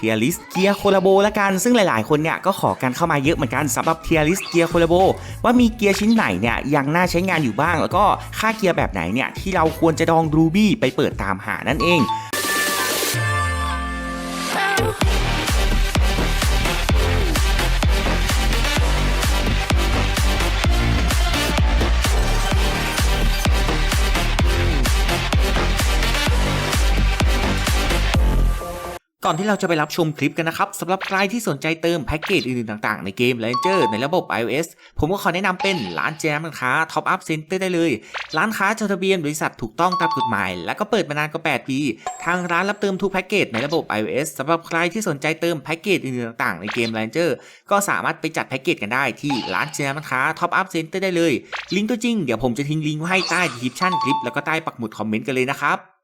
ทียริสเกียร์โคลาโบละกัน ซึ่งหลายๆ คนเนี่ยก็ขอกันเข้ามาเยอะเหมือนกันสำหรับเทียริสเกียร์โคลาโบว่ามีเกียร์ชิ้นไหนเนี่ยยังน่าใช้งานอยู่บ้าง แล้วก็ค่าเกียร์แบบไหนเนี่ยที่เราควรจะดองรูบี้ไปเปิดตามหานั่นเอง อนที่เราจะไปรับชมคลิปกันนะครับสำหรับใครที่สนใจเติมแพ็กเกจอื่นๆต่างๆ ในเกม Ranger ในระบบ iOS ผมก็ขอแนะนำเป็นร้านแจมร้านค้า Top Up Center ได้เลย ร้านค้าจดทะเบียนบริษัทถูกต้องตามกฎหมาย และก็เปิดมานานกว่า 8 ปี ทางร้านรับเติมทุกแพ็กเกจในระบบ iOS สำหรับใครที่สนใจเติมแพ็กเกจอื่นๆต่างๆ ในเกม Ranger ก็สามารถไปจัดแพ็กเกจกันได้ที่ร้านแจมร้านค้า Top Up Center ได้เลย ลิงก์ตัวจริงเดี๋ยวผมจะทิ้งลิงก์ไว้ให้ใต้ description คลิปแล้วก็ใต้ปักหมุดคอมเมนต์กันเลยนะครับ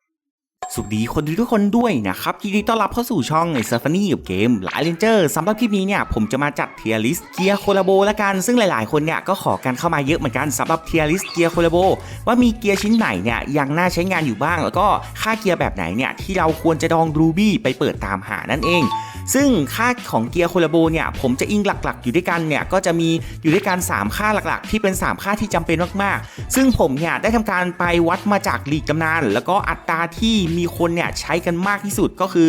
สวัสดีคนดูทุกคนด้วยนะครับยินดีต้อนรับเข้าสู่ช่องไอเซฟานี่กับเกมหลายเลนเจอร์สำหรับคลิปนี้เนี่ยผมจะมาจัดเทียริสเกียร์โคลาโบละกัน ซึ่งหลายๆ คนเนี่ยก็ขอกันเข้ามาเยอะเหมือนกันสำหรับเทียริสเกียร์โคลาโบว่ามีเกียร์ชิ้นไหนเนี่ยยังน่าใช้งานอยู่บ้าง แล้วก็ค่าเกียร์แบบไหนเนี่ยที่เราควรจะดองรูบี้ไปเปิดตามหานั่นเอง ซึ่งค่าของเกียร์โคลาโบเนี่ยผมจะอิงหลักๆ อยู่ด้วยกันเนี่ยก็จะมีอยู่ด้วยกัน 3 ค่าหลักๆ ที่เป็น 3 ค่าที่จำเป็นมากๆ ซึ่งผมเนี่ยได้ทำการไปวัดมาจากหลีกตำนาน แล้วก็อัตราที่มีคนเนี่ยใช้กันมากที่สุดก็คือ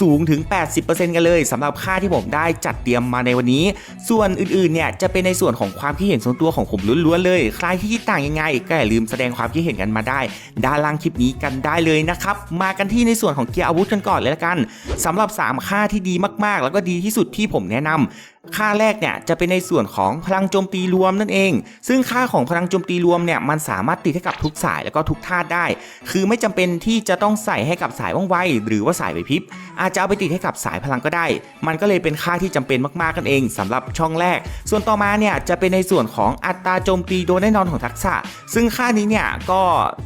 สูงถึง 80%กันเลยสำหรับค่าที่ผมได้จัดเตรียมมาในวันนี้ ส่วนอื่นๆเนี่ยจะเป็นในส่วนของความคิดเห็นส่วนตัวของผมล้วนๆเลยใครที่คิดต่างยังไง ก็อย่าลืมแสดงความคิดเห็นกันมาได้ ด้านล่างคลิปนี้กันได้เลยนะครับมากันที่ในส่วนของเกียร์อาวุธกันก่อนเลยละกันสำหรับ 3 ค่าที่ดีมากๆ แล้วก็ดีที่สุดที่ผมแนะนำ ค่าแรกเนี่ยจะเป็นในส่วนของพลังโจมตีรวมนั่นเอง ซึ่งค่าของพลังโจมตีรวมเนี่ยมันสามารถติดให้กับทุกสายแล้วก็ทุกธาตุได้ คือไม่จำเป็นที่จะต้องใส่ให้กับสายว่องไวหรือว่าสายไหวพริบ อาจจะเอาไปติดให้กับสายพลังก็ได้ มันก็เลยเป็นค่าที่จำเป็นมากๆกันเองสำหรับช่องแรก ส่วนต่อมาเนี่ยจะเป็นในส่วนของอัตราโจมตีโดยแน่นอนของทักษะ ซึ่งค่านี้เนี่ยก็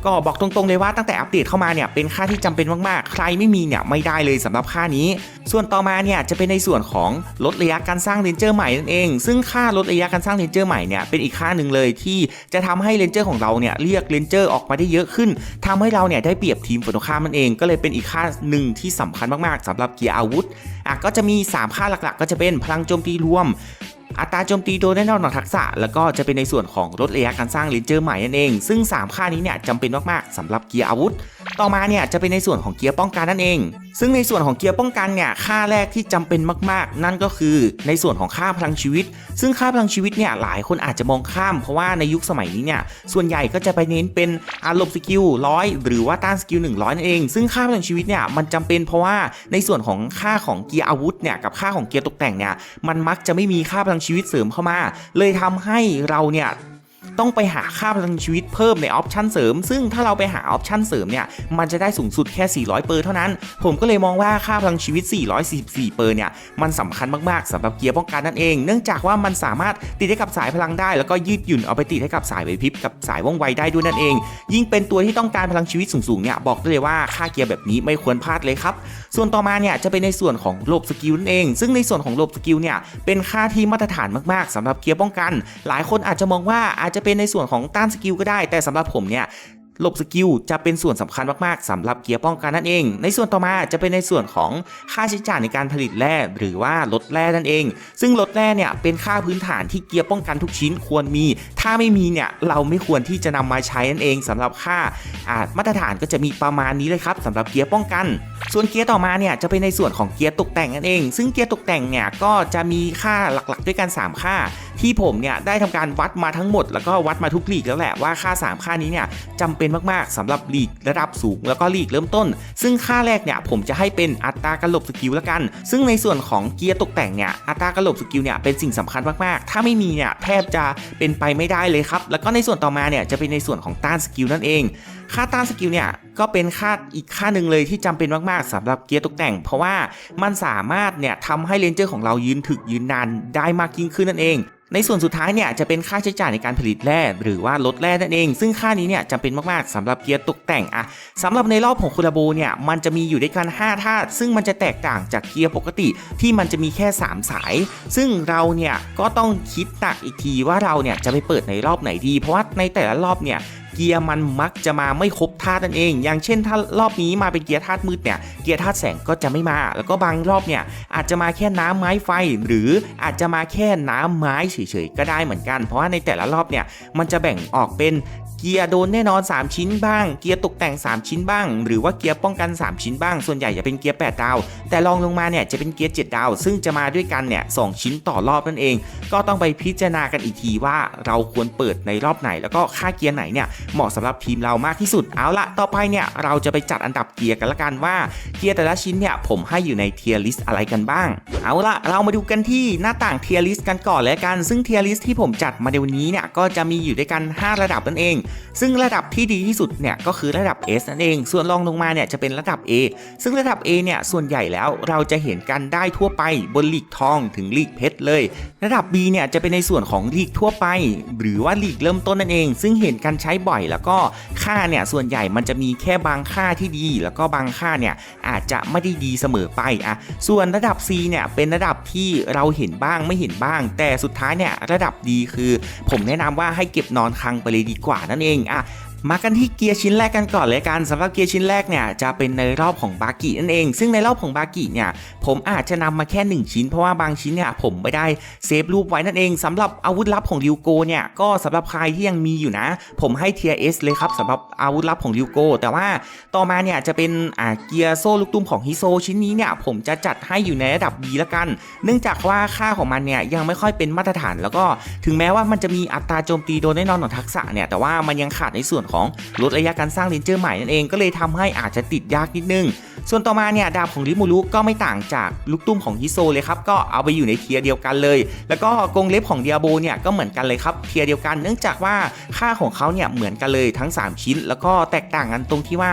ก็บอกตรงๆเลยว่าตั้งแต่อัปเดตเข้ามาเนี่ยเป็นค่าที่จำเป็นมากๆ ใครไม่มีเนี่ยไม่ได้เลยสำหรับค่านี้ ส่วนต่อมาเนี่ยจะเป็นในส่วนของลดระยะการสร้างเนเจอร์ใหม่นั่นเอง ซึ่งค่าลดระยะการสร้างเลนเจอร์ใหม่เนี่ยเป็นอีกค่าหนึ่งเลยที่จะทำให้เลนเจอร์ของเราเนี่ยเรียกเลนเจอร์ออกมาได้เยอะขึ้นทำให้เราเนี่ยได้เปรียบทีมฝั่งตรงข้ามนั่นเอง ก็เลยเป็นอีกค่าหนึ่งที่สำคัญมากๆสำหรับเกียร์อาวุธอะก็จะมี 3 ค่าหลักๆ ก็จะเป็นพลังโจมตีรวม อัตราโจมตีโดยแน่นอนของทักษะ แล้วก็จะเป็นในส่วนของลดระยะการสร้างเลนเจอร์ใหม่นั่นเอง ซึ่ง 3 ค่านี้เนี่ยจำเป็นมากๆสำหรับเกียร์อาวุธ ต่อมาเนี่ยจะเป็นในส่วนของเกียร์ป้องกันนั่นเอง ซึ่งในส่วนของเกียร์ป้องกันเนี่ยค่าแรกที่จำเป็นมากๆ นั่นก็คือในส่วนของค่าพลังชีวิต ซึ่งค่าพลังชีวิตเนี่ยหลายคนอาจจะมองข้ามเพราะว่าในยุคสมัยนี้เนี่ยส่วนใหญ่ก็จะไปเน้นเป็นอารมณ์สกิลร้อยหรือว่าต้านสกิล100นั่นเอง ซึ่งค่าพลังชีวิตเนี่ยมันจำเป็นเพราะว่าในส่วนของค่าของเกียร์อาวุธเนี่ยกับค่าของเกียร์ตกแต่งเนี่ยมันมักจะไม่มีค่าพลังชีวิตเสริมเข้ามา เลยทำให้เราเนี่ย ต้องไปหาค่าพลังชีวิตเพิ่มในออปชันเสริม ซึ่งถ้าเราไปหาออปชันเสริมเนี่ย มันจะได้สูงสุดแค่ 400 เปอร์เท่านั้น ผมก็เลยมองว่าค่าพลังชีวิต 444 เปอร์เนี่ย มันสำคัญมากๆสำหรับเกียร์ป้องกันนั่นเอง เนื่องจากว่ามันสามารถติดให้กับสายพลังได้ แล้วก็ยืดหยุ่นเอาไปติดให้กับสายไหวพริบกับสายว่องไวได้ด้วยนั่นเอง ยิ่งเป็นตัวที่ต้องการพลังชีวิตสูงๆเนี่ย บอกได้เลยว่าค่าเกียร์แบบนี้ไม่ควรพลาดเลยครับ ส่วนต่อมาเนี่ยจะเป็นในส่วนของโลบสกิลนั่นเอง ซึ่งในส่วนของโลบสกิลเนี่ยเป็นค่าที่มาตรฐานมากๆสำหรับเกียร์ป้องกัน หลายคนอาจจะมองว่าจจะเป็นในส่วนของต้านสกิลก็ได้ แต่สำหรับผมเนี่ยหลบสกิลจะเป็นส่วนสำคัญมากๆสำหรับเกียร์ป้องกันนั่นเอง ในส่วนต่อมาจะเป็นในส่วนของค่าใช้จ่ายในการผลิตแร่หรือว่าลดแร่นั่นเอง ซึ่งลดแร่เนี่ยเป็นค่าพื้นฐานที่เกียร์ป้องกันทุกชิ้นควรมี ถ้าไม่มีเนี่ยเราไม่ควรที่จะนำมาใช้นั่นเองสำหรับค่าอ่ามาตรฐานก็จะมีประมาณนี้เลยครับสำหรับเกียร์ป้องกัน ส่วนเกียร์ต่อมาเนี่ยจะเป็นในส่วนของเกียร์ตกแต่งนั่นเอง ซึ่งเกียร์ตกแต่งเนี่ยก็จะมีค่าหลักๆ ด้วยกัน 3 ค่า ที่ผมเนี่ยได้ทำการวัดมาทั้งหมด แล้วก็วัดมาทุกลีกแล้วแหละว่าค่า 3 ค่านี้เนี่ยจำเป็นมากๆสำหรับลีกระดับสูงแล้วก็ลีกเริ่มต้น ซึ่งค่าแรกเนี่ยผมจะให้เป็นอัตราการหลบสกิลแล้วกัน ซึ่งในส่วนของเกียร์ตกแต่งเนี่ยอัตราการหลบสกิลเนี่ยเป็นสิ่งสำคัญมากๆ ถ้าไม่มีเนี่ยแทบจะเป็นไปไม่ได้เลยครับแล้วก็ในส่วนต่อมาเนี่ยจะเป็นในส่วนของต้านสกิลนั่นเอง ค่าต้านสกิลเนี่ยก็เป็นค่าอีกค่าหนึ่งเลยที่จำเป็นมากๆสำหรับเกียร์ตกแต่ง เพราะว่ามันสามารถเนี่ยทำให้เลนเจอร์ของเรายืนถึกยืนนานได้มากยิ่งขึ้นนั่นเองในส่วนสุดท้ายเนี่ยจะเป็นค่าใช้จ่ายในการผลิตแร่หรือว่าลดแร่นั่นเอง ซึ่งค่านี้เนี่ยจำเป็นมากๆสำหรับเกียร์ตกแต่งอะสำหรับในรอบของคูลาโบเนี่ยมันจะมีอยู่ด้วยกัน 5 ธาตุซึ่งมันจะแตกต่างจากเกียร์ปกติที่มันจะมีแค่ 3 สาย ซึ่งเราเนี่ยก็ต้องคิดหนักอีกทีว่าเราเนี่ยจะไปเปิดในรอบไหนดี เพราะว่าในแต่ละรอบเนี่ย กียร์มันมักจะมาไม่ครบธาตุนั่นเอง อย่างเช่นถ้ารอบนี้มาเป็นเกียร์ธาตุมืดเนี่ยเกียร์ธาตุแสงก็จะไม่มา แล้วก็บางรอบเนี่ยอาจจะมาแค่น้ำไม้ไฟ หรืออาจจะมาแค่น้ำไม้เฉยๆก็ได้เหมือนกัน เพราะว่าในแต่ละรอบเนี่ยมันจะแบ่งออกเป็น เกียร์โดนแน่นอน 3 ชิ้นบ้าง เกียร์ตกแต่ง 3 ชิ้นบ้าง หรือว่าเกียร์ป้องกัน 3 ชิ้นบ้าง ส่วนใหญ่จะเป็นเกียร์ 8 ดาว แต่ลองลงมาเนี่ยจะเป็นเกียร์ 7 ดาว ซึ่งจะมาด้วยกันเนี่ยสชิ้นต่อรอบนั่นเอง ก็ต้องไปพิจารณากันอีกทีว่าเราควรเปิดในรอบไหน แล้วก็ค่าเกียร์ไหนเนี่ยเหมาะสำหรับทีมเรามากที่สุด เอาละต่อไปเนี่ยเราจะไปจัดอันดับเกียร์กันละกันว่าเกียร์แต่ละชิ้นเนี่ยผมให้อยู่ในเทียร์ลิสต์อะไรกันบ้าง เอาละเรามาดูกันที่หน้าต่างเทียร์ลิสต์กันก่อนแล้วกัน ซึ่งเทียร์ลิสต์ที่ผมจัดมาในวันนี้เนี่ยก็จะมีอยู่ด้วยกัน 5 ระดับนั่นเองซึ่งระดับที่ดีที่สุดเนี่ยก็คือระดับ S นั่นเอง ส่วนรองลงมาเนี่ยจะเป็นระดับ A ซึ่งระดับ A เนี่ยส่วนใหญ่แล้วเราจะเห็นกันได้ทั่วไปบนลีกทองถึงลีกเพชรเลย ระดับ B เนี่ยจะเป็นในส่วนของลีกทั่วไป หรือว่าลีกเริ่มต้นนั่นเอง ซึ่งเห็นกันใช้บ่อยแล้วก็ค่าเนี่ยส่วนใหญ่มันจะมีแค่บางค่าที่ดี แล้วก็บางค่าเนี่ยอาจจะไม่ได้ดีเสมอไปอะส่วนระดับ C เนี่ยเป็นระดับที่เราเห็นบ้างไม่เห็นบ้าง แต่สุดท้ายเนี่ยระดับดีคือ ผมแนะนำว่าให้เก็บนอนคังไปเลยดีกว่านั่นเองอะ มากันที่เกียร์ชิ้นแรกกันก่อนเลยกันสำหรับเกียร์ชิ้นแรกเนี่ยจะเป็นในรอบของบากินั่นเอง ซึ่งในรอบของบากิเนี่ยผมอาจจะนำมาแค่ 1 ชิ้นเพราะว่าบางชิ้นเนี่ยผมไม่ได้เซฟรูปไว้นั่นเองสำหรับอาวุธลับของริวโกเนี่ยก็สำหรับใครที่ยังมีอยู่นะ ผมให้เทียเอสเลยครับสำหรับอาวุธลับของริวโกแต่ว่าต่อมาเนี่ยจะเป็นอ่าเกียร์โซ่ลูกตุ้มของฮิโซชิ้นนี้เนี่ยผมจะจัดให้อยู่ในระดับ B ละกัน เนื่องจากว่าค่าของมันเนี่ยยังไม่ค่อยเป็นมาตรฐาน แล้วก็ถึงแม้ว่ามันจะมีอัตราโจมตีโดนแน่นอนของทักษะเนี่ยแต่ว่ามันยังขาดในส่วนของลดระยะการสร้างเลนเจอร์ใหม่นั่นเองก็เลยทำให้อาจจะติดยากนิดนึง ส่วนต่อมาเนี่ยดาบของริมูรุก็ไม่ต่างจากลูกตุ้มของฮิโซเลยครับก็เอาไปอยู่ในเทียเดียวกันเลย แล้วก็กรงเล็บของเดียโบเนี่ยก็เหมือนกันเลยครับเทียเดียวกัน เนื่องจากว่าค่าของเขาเนี่ยเหมือนกันเลยทั้ง 3 ชิ้น แล้วก็แตกต่างกันตรงที่ว่า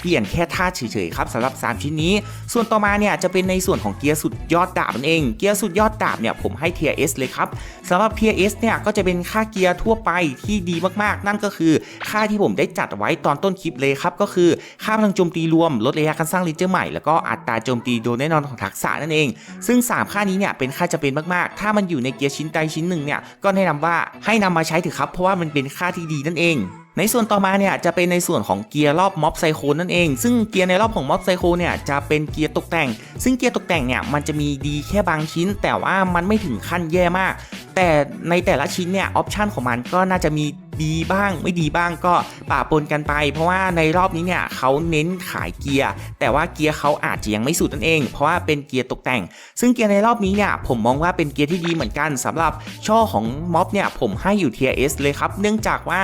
เปลี่ยนแค่ท่าเฉยๆครับสำหรับ 3 ชิ้นนี้ ส่วนต่อมาเนี่ยจะเป็นในส่วนของเกียร์สุดยอดดาบนั่นเอง เกียร์สุดยอดดาบเนี่ยผมให้เทียเอสเลยครับสำหรับเทียเอสเนี่ยก็จะเป็นค่าเกียร์ทั่วไปที่ดีมากๆ นั่นก็คือ ค่าที่ผมได้จัดไว้ตอนต้นคลิปเลยครับก็คือค่าพลังโจมตีรวมลดระยะการสร้างเลนเจอร์ใหม่แล้วก็อัตราโจมตีโดนแน่นอนของทักษะนั่นเอง ซึ่ง 3 ค่านี้เนี่ยเป็นค่าจะเป็นมากๆ ถ้ามันอยู่ในเกียร์ชิ้นใดชิ้นหนึ่งเนี่ยก็แนะนำว่าให้นำมาใช้เถอะครับ เพราะว่ามันเป็นค่าที่ดีนั่นเอง ในส่วนต่อมาเนี่ยจะเป็นในส่วนของเกียร์รอบม็อบไซโคนั่นเอง ซึ่งเกียร์ในรอบของม็อบไซโคเนี่ยจะเป็นเกียร์ตกแต่ง ซึ่งเกียร์ตกแต่งเนี่ยมันจะมีดีแค่บางชิ้น แต่ว่ามันไม่ถึงขั้นแย่มาก แต่ในแต่ละชิ้นเนี่ยออปชันของมันก็น่าจะมี ดีบ้างไม่ดีบ้างก็ป่าปนกันไป เพราะว่าในรอบนี้เนี่ยเขาเน้นขายเกียร์ แต่ว่าเกียร์เขาอาจจะยังไม่สุดนั่นเอง เพราะว่าเป็นเกียร์ตกแต่ง ซึ่งเกียร์ในรอบนี้เนี่ยผมมองว่าเป็นเกียร์ที่ดีเหมือนกันสำหรับช่อของม็อบเนี่ยผมให้อยู่เทียเอสเลยครับ เนื่องจากว่า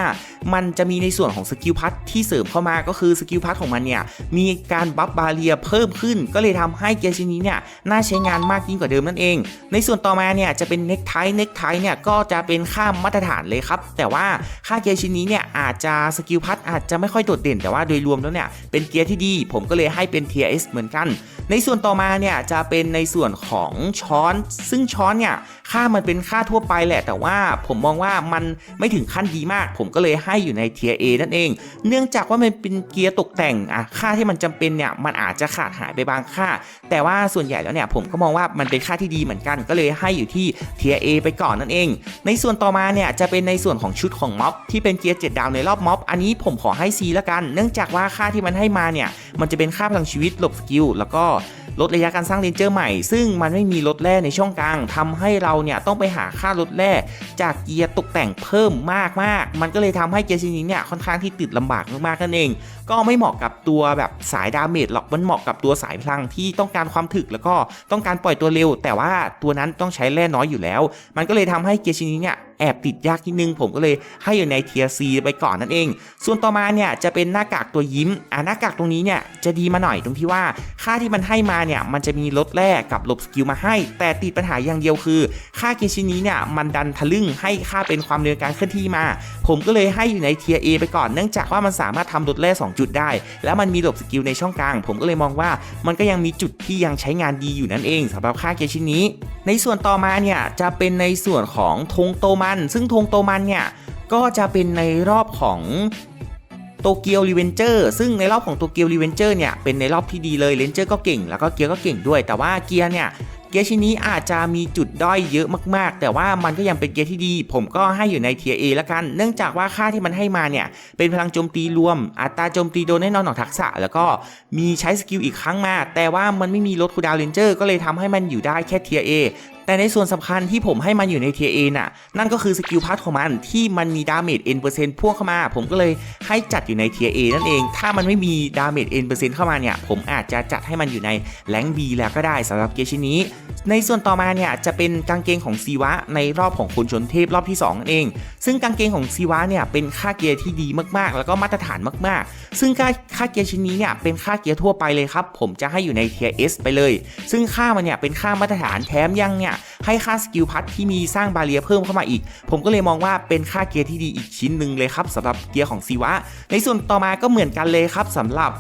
มันจะมีในส่วนของสกิลพัทที่เสริมเข้ามาก็คือสกิลพัทของมันเนี่ยมีการบัฟบาเรียเพิ่มขึ้น ก็เลยทำให้เกียร์ชิ้นนี้เนี่ยน่าใช้งานมากยิ่งกว่าเดิมนั่นเอง ในส่วนต่อมาเนี่ยจะเป็นเน็กไทเน็กไทเนี่ยก็จะเป็นค่ามมาตรฐานเลยครับ แต่ว่าค่าเกียร์ชิ้นนี้เนี่ยอาจจะสกิลพัทอาจจะไม่ค่อยโดดเด่นแต่ว่าโดยรวมแล้วเนี่ยเป็นเกียร์ที่ดี ผมก็เลยให้เป็นเทียเอสเหมือนกัน ในส่วนต่อมาเนี่ยจะเป็นในส่วนของช้อน ซึ่งช้อนเนี่ย ค่ามันเป็นค่าทั่วไปแหละ แต่ว่าผมมองว่ามันไม่ถึงขั้นดีมาก ผมก็เลยให้อยู่ในเทียเอนั่นเอง เนื่องจากว่ามันเป็นเกียร์ตกแต่งอะค่าที่มันจำเป็นเนี่ยมันอาจจะขาดหายไปบางค่า แต่ว่าส่วนใหญ่แล้วเนี่ยผมก็มองว่ามันเป็นค่าที่ดีเหมือนกัน ก็เลยให้อยู่ที่เทียเอไปก่อนนั่นเอง ในส่วนต่อมาเนี่ยจะเป็นในส่วนของชุดของม็อบที่เป็นเกียร์ 7 ดาวในรอบม็อบ อันนี้ผมขอให้ C ละกัน เนื่องจากว่าค่าที่มันให้มาเนี่ยมันจะเป็นค่าพลังชีวิตหลบสกิลแล้วก็ลดระยะการสร้างเลนเจอร์ใหม่ ซึ่งมันไม่มีลดแร่ในช่องกลางทำให้เราเนี่ยต้องไปหาค่าลดแร่จากเกียร์ตกแต่งเพิ่มมากมากๆมันก็เลยทำให้เกียร์ชนิดเนี่ยค่อนข้างที่ติดลำบากมากๆนั่นเองก็ไม่เหมาะกับตัวแบบสายดาเมจหรอกมันเหมาะกับตัวสายพลังที่ต้องการความถึกแล้วก็ต้องการปล่อยตัวเร็ว แต่ว่าตัวนั้นต้องใช้แร่น้อยอยู่แล้ว มันก็เลยทำให้เกียร์ชนิดเนี่ยแอบติดยากนิดนึง ผมก็เลยให้อยู่ในเทียร์ซีไปก่อนนั่นเอง ส่วนต่อมาเนี่ยจะเป็นหน้ากากตัวยิ้มอ่าหน้ากากตรงนี้เนี่ยจะดีมาหน่อยตรงที่ว่าค่าที่มันให้มาเนี่ยมันจะมีลดแร่กับลบสกิลมาให้ แต่ติดปัญหาอย่างเดียวคือ ค่าเกียร์ชินี้เนี่ยมันดันทะลึ่งให้ค่าเป็นความเร็วการเคลื่อนที่มา ผมก็เลยให้อยู่ในเทียร์ A ไปก่อนเนื่องจากว่ามันสามารถทำลดแร่2จุดได้ แล้วมันมีหลบสกิลในช่องกลาง ผมก็เลยมองว่ามันก็ยังมีจุดที่ยังใช้งานดีอยู่นั่นเองสำหรับค่าเกชิ้นนี้ ในส่วนต่อมาเนี่ยจะเป็นในส่วนของธงโตมัน ซึ่งธงโตมันเนี่ยก็จะเป็นในรอบของโตเกียวรีเวนเจอร์ซึ่งในรอบของโตเกียวรีเวนเจอร์เนี่ยเป็นในรอบที่ดีเลยเลนเจอร์ก็เก่งแล้วก็เกียร์ก็เก่งด้วย แต่ว่าเกียร์เนี่ย เกียร์ชิ้นนี้อาจจะมีจุดด้อยเยอะมากๆ แต่ว่ามันก็ยังเป็นเกียร์ที่ดี ผมก็ให้อยู่ในเทียร์ A ละกัน เนื่องจากว่าค่าที่มันให้มาเนี่ย เป็นพลังโจมตีรวม อัตราโจมตีโดนแน่นอนของทักษะ แล้วก็มีใช้สกิลอีกครั้งมา แต่ว่ามันไม่มีลดคูดาวเรนเจอร์ก็เลยทำให้มันอยู่ได้แค่เทียร์ A แต่ในส่วนสำคัญที่ผมให้มันอยู่ในเทียร์ A น่ะ นั่นก็คือสกิลพาร์ทของมันที่มันมีดาเมจ N เปอร์เซ็นต์พ่วงเข้ามา ผมก็เลยให้จัดอยู่ในเทียร์ A นั่นเอง ถ้ามันไม่มีดาเมจ N เปอร์เซ็นต์เข้ามาเนี่ย ผมอาจจะจัดให้มันอยู่ในแรง B แล้วก็ได้สำหรับเกียชิ้นนี้ ในส่วนต่อมาเนี่ยจะเป็นกางเกงของซีวะในรอบของคนชนเทพรอบที่2นั่นเอง ซึ่งกางเกงของซีวะเนี่ยเป็นค่าเกียร์ที่ดีมากๆ แล้วก็มาตรฐานมากๆ ซึ่งค่าค่าเกียร์ชิ้นนี้เนี่ยเป็นค่าเกียร์ทั่วไปเลยครับ ผมจะให้อยู่ในเทียร์ S ไปเลย ซึ่งค่ามันเนี่ยเป็นค่ามาตรฐานแถมยังเนี่ยให้ค่าสกิลพัทที่มีสร้างบาเรียเพิ่มเข้ามาอีก ผมก็เลยมองว่าเป็นค่าเกียร์ที่ดีอีกชิ้นหนึ่งเลยครับสำหรับเกียร์ของซีวะ ในส่วนต่อมาก็เหมือนกันเลยครับสำหรับ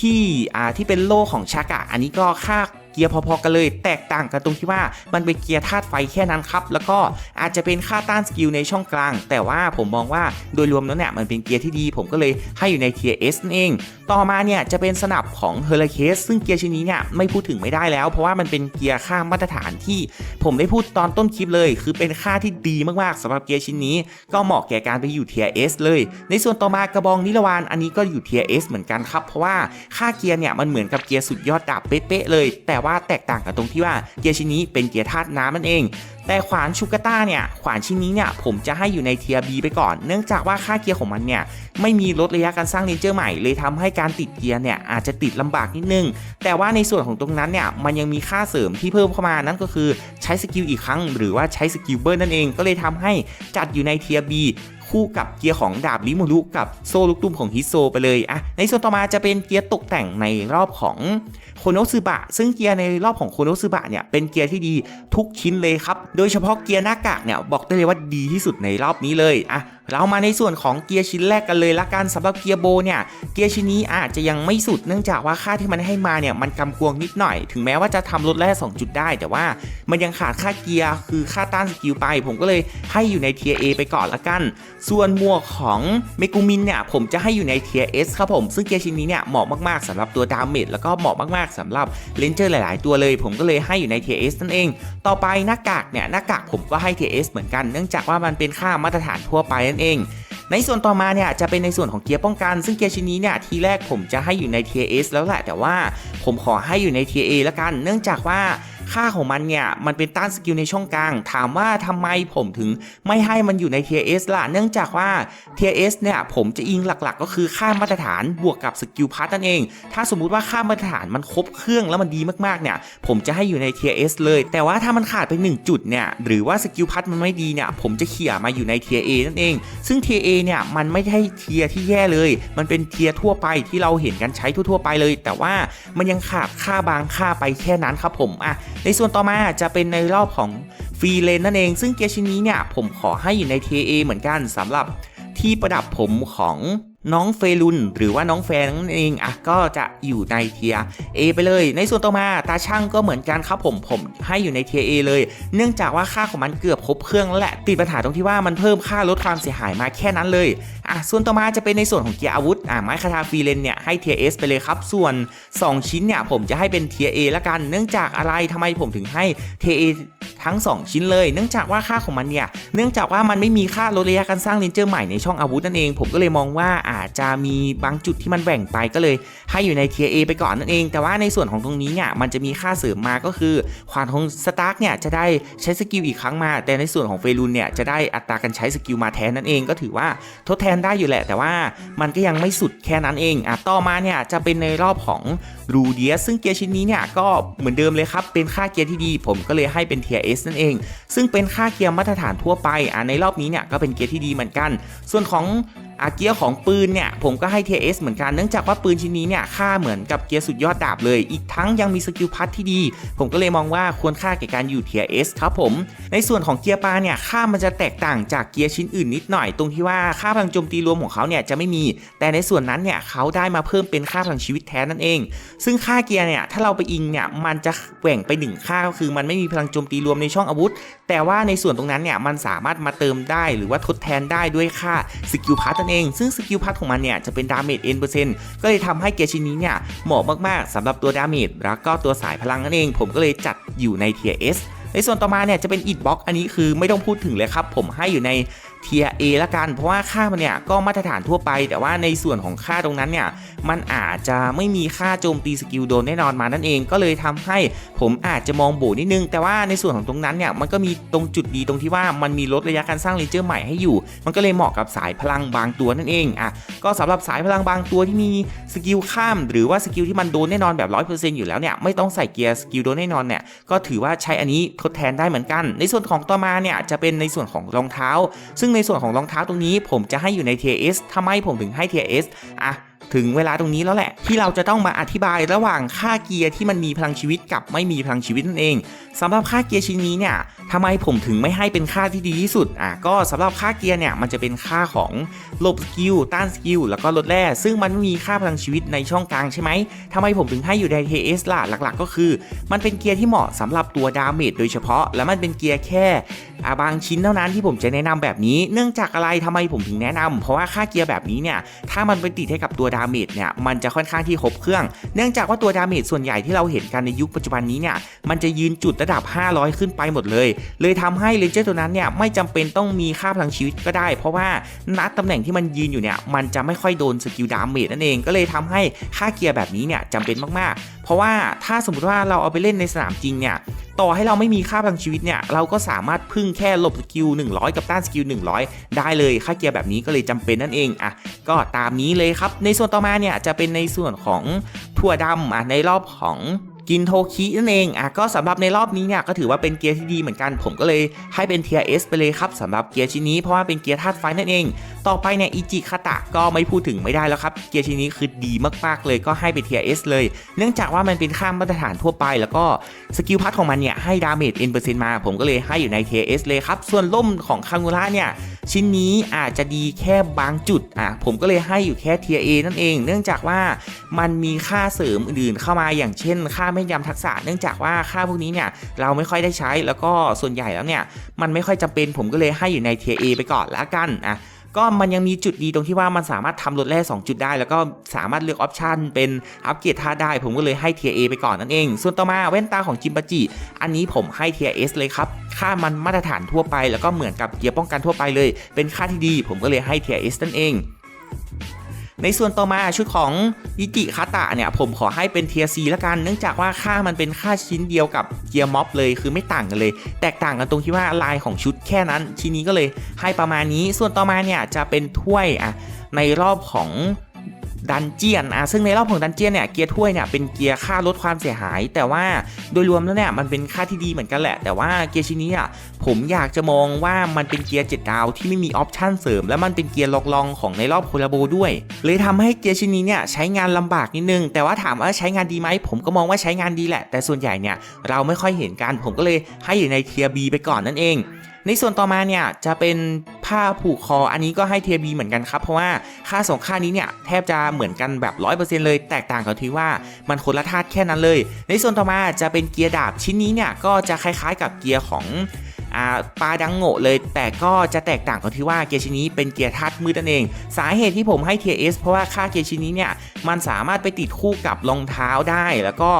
ที่อ่าที่เป็นโล่ของชากะ อันนี้ก็ค่า เกียร์พอๆกันเลย แตกต่างกันตรงที่ว่ามันเป็นเกียร์ธาตุไฟแค่นั้นครับ แล้วก็อาจจะเป็นค่าต้านสกิลในช่องกลาง แต่ว่าผมมองว่าโดยรวมแล้วเนี่ยมันเป็นเกียร์ที่ดี ผมก็เลยให้อยู่ในเทียร์ S นั่นเอง ต่อมาเนี่ยจะเป็นสนับของ h e r a c e s ซึ่งเกียร์ชิ้นนี้เนี่ยไม่พูดถึงไม่ได้แล้ว เพราะว่ามันเป็นเกียร์ค่ามาตรฐานที่ ผมได้พูดตอนต้นคลิปเลย คือเป็นค่าที่ดีมากๆสำหรับเกียร์ชิ้นนี้ ก็เหมาะแก่การไปอยู่เทียร์ S เลย ในส่วนต่อมากระบองนิรวานอันนี้ก็อยู่เทียร์ S เหมือนกันครับเพราะว่าค่าเกียร์เนี่ยมันเหมือนกับเกียร์สุดยอดดาบเป๊ะๆเลย แต่ว่าแตกต่างกันตรงที่ว่าเกียร์ชิ้นนี้เป็นเกียร์ธาตุน้ำนั่นเอง แต่ขวานชูกาต้าเนี่ยขวานชิ้นนี้เนี่ยผมจะให้อยู่ในเทียร์ B ไปก่อน เนื่องจากว่าค่าเกียร์ของมันเนี่ยไม่มีลดระยะการสร้างเรนเจอร์ใหม่เลยทำให้การติดเกียร์เนี่ยอาจจะติดลำบากนิดนึง แต่ว่าในส่วนของตรงนั้นเนี่ยมันยังมีค่าเสริมที่เพิ่มเข้ามานั่นก็คือใช้สกิลอีกครั้ง หรือว่าใช้สกิลเบิร์นั่นเองก็เลยทำให้จัดอยู่ในเทียร์ B คู่กับเกียร์ของดาบลิมูรุกับโซลูกตุ้มของฮิโซไปเลยอะในส่วนต่อมาจะเป็นเกียร์ตกแต่งในรอบของ โคโนซึบะซึ่งเกียร์ในรอบของโคโนซึบะเนี่ยเป็นเกียร์ที่ดีทุกชิ้นเลยครับ โดยเฉพาะเกียร์หน้ากากเนี่ยบอกได้เลยว่าดีที่สุดในรอบนี้เลยอะเรามาในส่วนของเกียร์ชิ้นแรกกันเลยละกันสำหรับเกียร์โบเนี่ยเกียร์ชิ้นนี้อาจจะยังไม่สุดเนื่องจากว่าค่าที่มันให้มาเนี่ยมันกำกวงนิดหน่อย ถึงแม้ว่าจะทำลดแร่2จุดได้ แต่ว่ามันยังขาดค่าเกียร์คือค่าต้านสกิลไป ผมก็เลยให้อยู่ในเทียร์ไปก่อนละกัน ส่วนหมวของเมกูมินเนี่ยผมจะให้อยู่ในเทียร์ S ครับผมซึ่งเกียร์ชิ้นนี้เนี่ยเหมาะมากๆสำหรับตัวดาเมจแล้วก็เหมาะมากๆสำหรับเลนเจอร์หลาย ๆ ตัวเลย ผมก็เลยให้อยู่ใน T.S นั่นเอง ต่อไปหน้ากากเนี่ยหน้ากากผมก็ให้ T.S เหมือนกัน เนื่องจากว่ามันเป็นค่ามาตรฐานทั่วไปนั่นเองในส่วนต่อมาเนี่ยจะเป็นในส่วนของเกียร์ป้องกัน ซึ่งเกียร์ชิ้นนี้เนี่ยทีแรกผมจะให้อยู่ใน T.S แล้วแหละแต่ว่าผมขอให้อยู่ใน T.A แล้วกัน เนื่องจากว่า ค่าของมันเนี่ย มันเป็นต้านสกิลในช่องกลาง ถามว่าทำไมผมถึงไม่ให้มันอยู่ใน Tier S ล่ะ เนื่องจากว่า Tier S เนี่ย ผมจะอิงหลักๆ ก็คือค่ามาตรฐานบวกกับสกิลพาร์ตนั่นเอง ถ้าสมมุติว่าค่ามาตรฐานมันครบเครื่องแล้วมันดีมากๆเนี่ย ผมจะให้อยู่ใน Tier S เลย แต่ว่าถ้ามันขาดไปหนึ่งจุดเนี่ย หรือว่าสกิลพัทมันไม่ดีเนี่ย ผมจะเขี่ยมาอยู่ใน Tier A นั่นเอง ซึ่ง Tier A เนี่ย มันไม่ใช่เทียที่แย่เลย มันเป็นเทียทั่วไปที่เราเห็นกันใช้ทั่วๆไปเลย แต่ว่ามันยังขาดค่าบางค่าไปแค่นั้นครับผมอะในส่วนต่อมาจะเป็นในรอบของฟรีเลนนั่นเอง ซึ่งเกียร์ชิ้นนี้เนี่ยผมขอให้อยู่ใน TA เหมือนกันสำหรับที่ประดับผมของ น้องเฟรุนหรือว่าน้องแฟนนั่นเองอะก็จะอยู่ในเทีย A ไปเลย ในส่วนต่อมาตาช่างก็เหมือนกันครับผมผมให้อยู่ในเทีย A เลย เนื่องจากว่าค่าของมันเกือบครบเครื่องแล้วแหละติดปัญหาตรงที่ว่ามันเพิ่มค่าลดความเสียหายมาแค่นั้นเลยอะส่วนต่อมาจะเป็นในส่วนของเกียร์อาวุธอะไม้คาทาฟีเลนเนี่ยให้เทีย S ไปเลยครับ ส่วน 2 ชิ้นเนี่ยผมจะให้เป็นเทียร์ A ละกัน เนื่องจากอะไรทำไมผมถึงให้เทีย A ทั้ง 2 ชิ้นเลย เนื่องจากว่าค่าของมันเนี่ยเนื่องจากว่ามันไม่มีค่าลดระยะการสร้างเลนเจอร์ใหม่ในช่องอาวุธนั่นเอง ผมก็เลยมองว่าอาจจะมีบางจุดที่มันแบ่งไปก็เลยให้อยู่ในเทียเอไปก่อนนั่นเอง แต่ว่าในส่วนของตรงนี้เนี่ยมันจะมีค่าเสริมมาก็คือความของสตาร์กเนี่ยจะได้ใช้สกิลอีกครั้งมา แต่ในส่วนของเฟรุนเนี่ยจะได้อัตราการใช้สกิลมาแทนนั่นเองก็ถือว่าทดแทนได้อยู่แหละ แต่ว่ามันก็ยังไม่สุดแค่นั้นเองอะต่อมาเนี่ยจะเป็นในรอบของ รูเดียซึ่งเกียร์ชิ้นนี้เนี่ยก็เหมือนเดิมเลยครับ เป็นค่าเกียร์ที่ดี ผมก็เลยให้เป็นเทียร์ S นั่นเอง ซึ่งเป็นค่าเกียร์มาตรฐานทั่วไปอ่าในรอบนี้เนี่ยก็เป็นเกียร์ที่ดีเหมือนกัน ส่วนของอาเกียร์ของปืนเนี่ยผมก็ให้เทเอสเหมือนกันเนื่องจากว่าปืนชิ้นนี้เนี่ยค่าเหมือนกับเกียร์สุดยอดดาบเลย อีกทั้งยังมีสกิลพัทที่ดี ผมก็เลยมองว่าควรค่าแก่การอยู่เทียเอสครับผม ในส่วนของเกียร์ปลาเนี่ยค่ามันจะแตกต่างจากเกียร์ชิ้นอื่นนิดหน่อย ตรงที่ว่าค่าพลังโจมตีรวมของเขาเนี่ยจะไม่มี แต่ในส่วนนั้นเนี่ยเขาได้มาเพิ่มเป็นค่าพลังชีวิตแทนนั่นเองซึ่งค่าเกียร์เนี่ยถ้าเราไปอิงเนี่ยมันจะแหว่งไปหนึ่งค่าก็คือ มันไม่มีพลังโจมตีรวมในช่องอาวุธ แต่ว่าในส่วนตรงนั้นเนี่ยมันสามารถมาเติมได้หรือว่าทดแทนได้ด้วยค่าสกิลพาร์ตนั่นเอง ซึ่งสกิลพัทของมันเนี่ยจะเป็นดาเมจเอ็นเปอร์เซ็นต์ก็เลยทำให้เกียร์ชิ้นนี้เนี่ยเหมาะมากๆสำหรับตัวดาเมจแล้วก็ตัวสายพลังนั่นเอง ผมก็เลยจัดอยู่ในเทียร์ S ในส่วนต่อมาเนี่ยจะเป็นอิดบ็อกอันนี้คือไม่ต้องพูดถึงเลยครับ ผมให้อยู่ใน เทียเอละกัน เพราะว่าค่ามันเนี่ยก็มาตรฐานทั่วไป แต่ว่าในส่วนของค่าตรงนั้นเนี่ยมันอาจจะไม่มีค่าโจมตีสกิลโดนแน่นอนมานั่นเองก็เลยทำให้ผมอาจจะมองโบนิดนึง แต่ว่าในส่วนของตรงนั้นเนี่ยมันก็มีตรงจุดดีตรงที่ว่ามันมีลดระยะการสร้างเลเจอร์ใหม่ให้อยู่ มันก็เลยเหมาะกับสายพลังบางตัวนั่นเองอะก็สำหรับสายพลังบางตัวที่มีสกิลข้าม หรือว่าสกิลที่มันโดนแน่นอนแบบ100%อยู่แล้วเนี่ยไม่ต้องใส่เกียร์สกิลโดนแน่นอนเนี่ยก็ถือว่าใช้อันนี้ทดแทนได้เหมือนกัน ในส่วนของต่อมาเนี่ยจะเป็นในส่วนของรองเท้า ซึ่งในส่วนของรองเท้าตรงนี้ผมจะให้อยู่ใน Tier S ทำไมผมถึงให้ Tier S อะถึงเวลาตรงนี้แล้วแหละ ที่เราจะต้องมาอธิบายระหว่างค่าเกียร์ที่มันมีพลังชีวิตกับไม่มีพลังชีวิตนั่นเองสำหรับค่าเกียร์ชิ้นนี้เนี่ยทำไมผมถึงไม่ให้เป็นค่าที่ดีที่สุดอะก็สำหรับค่าเกียร์เนี่ยมันจะเป็นค่าของลบสกิลต้านสกิลแล้วก็ลดแร่ซึ่งมันไม่มีค่าพลังชีวิตในช่องกลางใช่ไหมทำไมผมถึงให้อยู่ใน TS ล่ะหลักๆ ก็คือ มันเป็นเกียร์ที่เหมาะสำหรับตัวดาเมจโดยเฉพาะ และมันเป็นเกียร์แค่ อาบางชิ้นเท่านั้นที่ผมจะแนะนำแบบนี้ เนื่องจากอะไรทำไมผมถึงแนะนำเพราะว่าค่าเกียร์แบบนี้เนี่ย ถ้ามันไปติดให้กับตัวดาเมจเนี่ย มันจะค่อนข้างที่ครบเครื่อง เนื่องจากว่าตัวดาเมจส่วนใหญ่ที่เราเห็นกันในยุคปัจจุบันนี้เนี่ย มันจะยืนจุดระดับ 500 ขึ้นไปหมดเลย เลยทำให้เลนเจอร์ตัวนั้นเนี่ยไม่จำเป็นต้องมีค่าพลังชีวิตก็ได้ เพราะว่านัดตำแหน่งที่มันยืนอยู่เนี่ย มันจะไม่ค่อยโดนสกิลดาเมจนั่นเอง ก็เลยทำให้ค่าเกียร์แบบนี้เนี่ยจำเป็นมากๆ เพราะว่าถ้าสมมติว่าเราเอาไปเล่นในสนามจริงเนี่ย ต่อให้เราไม่มีค่าพลังชีวิตเนี่ย เราก็สามารถพึ่งแค่หลบสกิล100 กับต้านสกิล100 ได้เลยค่าเกียร์แบบนี้ก็เลยจำเป็นนั่นเองอะก็ตามนี้เลยครับ ในส่วนต่อมาเนี่ยจะเป็นในส่วนของถั่วดำอะในรอบของ กินโทคินั่นเองอะก็สำหรับในรอบนี้เนี่ยก็ถือว่าเป็นเกียร์ที่ดีเหมือนกัน ผมก็เลยให้เป็นเทียร์ S ไปเลยครับสำหรับเกียร์ชิ้นนี้เพราะว่าเป็นเกียร์ธาตุไฟนั่นเอง ต่อไปเนี่ยอิจิคาตะก็ไม่พูดถึงไม่ได้แล้วครับเกียร์ชิ้นนี้คือดีมากๆเลยก็ให้ไปเทียร์ S เลย เนื่องจากว่ามันเป็นค่ามมาตรฐานทั่วไป แล้วก็สกิลพัทของมันเนี่ยให้ดาเมจเอ็นเปอร์เซ็นต์มา ผมก็เลยให้อยู่ในเทียร์ S เลยครับส่วนล่มของคางูระเนี่ย ชิ้นนี้อาจจะดีแค่บางจุดอะผมก็เลยให้อยู่แค่เทียเอนั่นเอง เนื่องจากว่ามันมีค่าเสริมอื่นๆเข้ามาอย่างเช่น ค่าแม่นยำทักษะ เนื่องจากว่าค่าพวกนี้เนี่ยเราไม่ค่อยได้ใช้แล้วก็ส่วนใหญ่แล้วเนี่ยมันไม่ค่อยจำเป็นผมก็เลยให้อยู่ในเทียเอไปก่อนละกันอะ ก็มันยังมีจุดดีตรงที่ว่ามันสามารถทำลดแร่2จุดได้ แล้วก็สามารถเลือกออปชันเป็นอัปเกรดท่าได้ ผมก็เลยให้เทียเอไปก่อนนั่นเอง ส่วนต่อมาแว่นตาของจิมบาจิอันนี้ผมให้เทียเอสเลยครับ ค่ามันมาตรฐานทั่วไป แล้วก็เหมือนกับเกียร์ป้องกันทั่วไปเลย เป็นค่าที่ดี ผมก็เลยให้เทียเอสนั่นเอง ในส่วนต่อมาชุดของยิจิคาตะเนี่ยผมขอให้เป็นเทียซีละกัน เนื่องจากว่าค่ามันเป็นค่าชิ้นเดียวกับเกียร์ม็อบเลยคือไม่ต่างกันเลย แตกต่างกันตรงที่ว่าลายของชุดแค่นั้นชิ้นนี้ก็เลยให้ประมาณนี้ส่วนต่อมาเนี่ยจะเป็นถ้วยอะในรอบของ ดันเจียนอะซึ่งในรอบของดันเจียนเนี่ยเกียร์ถ้วยเนี่ยเป็นเกียร์ค่าลดความเสียหาย แต่ว่าโดยรวมแล้วเนี่ยมันเป็นค่าที่ดีเหมือนกันแหละ แต่ว่าเกียร์ชิ้นนี้อะผมอยากจะมองว่ามันเป็นเกียร์7ดาวที่ไม่มีออปชั่นเสริม และมันเป็นเกียร์ล็อกลองของในรอบโคลาโบด้วย เลยทำให้เกียร์ชิ้นนี้เนี่ยใช้งานลำบากนิดนึง แต่ว่าถามว่าใช้งานดีไหมผมก็มองว่าใช้งานดีแหละ แต่ส่วนใหญ่เนี่ยเราไม่ค่อยเห็นกัน ผมก็เลยให้อยู่ในเทียร์ B ไปก่อนนั่นเอง ในส่วนต่อมาเนี่ยจะเป็นผ้าผูกคออันนี้ก็ให้เทียบีเหมือนกันครับ เพราะว่าค่าสองค่านี้เนี่ยแทบจะเหมือนกันแบบ 100%เลยแตกต่างกันที่ว่ามันคนละธาตุแค่นั้นเลย ในส่วนต่อมาจะเป็นเกียร์ดาบชิ้นนี้เนี่ยก็จะคล้ายๆกับเกียร์ของปลาดังโง่เลย แต่ก็จะแตกต่างกันที่ว่าเกียร์ชิ้นนี้เป็นเกียร์ธาตุมืดนั่นเอง สาเหตุที่ผมให้เทียเอสเพราะว่าค่าเกียร์ชิ้นนี้เนี่ยมันสามารถไปติดคู่กับรองเท้าได้แล้วก็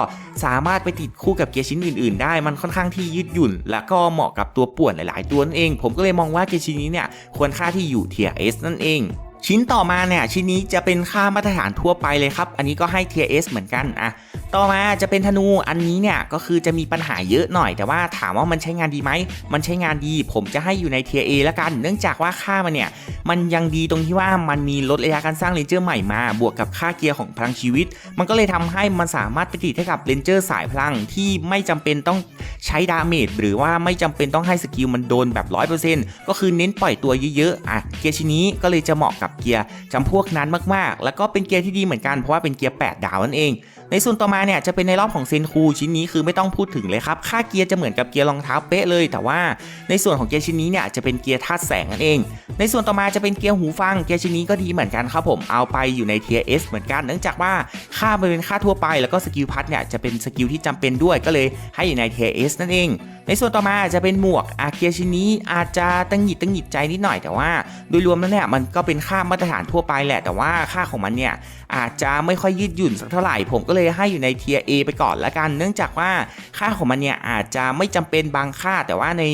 สามารถไปติดคู่กับเกียร์ชิ้นอื่นๆ ได้มันค่อนข้างที่ยืดหยุ่น แล้วก็เหมาะกับตัวป่วนหลาย ๆ ตัวนั่นเอง ผมก็เลยมองว่าเกียร์ชิ้นนี้เนี่ยควรค่าที่อยู่เทียเอสนั่นเองชิ้นต่อมาเนี่ยชิ้นนี้จะเป็นค่ามาตรฐานทั่วไปเลยครับ อันนี้ก็ให้เทียเอสเหมือนกันอะ ต่อมาจะเป็นธนูอันนี้เนี่ยก็คือจะมีปัญหาเยอะหน่อย แต่ว่าถามว่ามันใช้งานดีไหม มันใช้งานดี ผมจะให้อยู่ในเทียเอแล้วกัน เนื่องจากว่าค่ามันเนี่ย มันยังดีตรงที่ว่ามันมีลดระยะการสร้างเลนเจอร์ใหม่มา บวกกับค่าเกียร์ของพลังชีวิต มันก็เลยทำให้มันสามารถไปติดให้กับเลนเจอร์สายพลังที่ไม่จำเป็นต้องใช้ดาเมจหรือว่าไม่จำเป็นต้องให้สกิลมันโดนแบบ 100%ก็คือเน้นปล่อยตัวเยอะๆอะเกียร์ชิ้นนี้ก็เลยจะเหมาะกับเกียร์จำพวกนั้นมากๆ แล้วก็เป็นเกียร์ที่ดีเหมือนกันเพราะว่าเป็นเกียร์8ดาวนั่นเอง ในส่วนต่อมาเนี่ยจะเป็นในรอบของเซนคูชิ้นนี้คือไม่ต้องพูดถึงเลยครับ ค่าเกียร์จะเหมือนกับเกียร์รองเท้าเป๊ะเลย แต่ว่าในส่วนของเกียร์ชิ้นนี้เนี่ยจะเป็นเกียร์ธาตุแสงนั่นเอง ในส่วนต่อมาจะเป็นเกียร์หูฟัง เกียร์ชิ้นนี้ก็ดีเหมือนกันครับผม เอาไปอยู่ในเทียร์ S เหมือนกัน เนื่องจากว่าค่ามันเป็นค่าทั่วไป แล้วก็สกิลพัทเนี่ยจะเป็นสกิลที่จำเป็นด้วย ก็เลยให้อยู่ในเทียร์ S นั่นเองในส่วนต่อมาจะเป็นหมวกอาเกียชิ้นนี้อาจจะตังหิดตังหิดใจนิดหน่อยแต่ว่า โดยรวมแล้วเนี่ยมันก็เป็นค่ามาตรฐานทั่วไปแหละ แต่ว่าค่าของมันเนี่ยอาจจะไม่ค่อยยืดหยุ่นสักเท่าไหร่ ผมก็เลยให้อยู่ในเทีย A ไปก่อนละกัน เนื่องจากว่าค่าของมันเนี่ยอาจจะไม่จำเป็นบางค่า แต่ว่าใน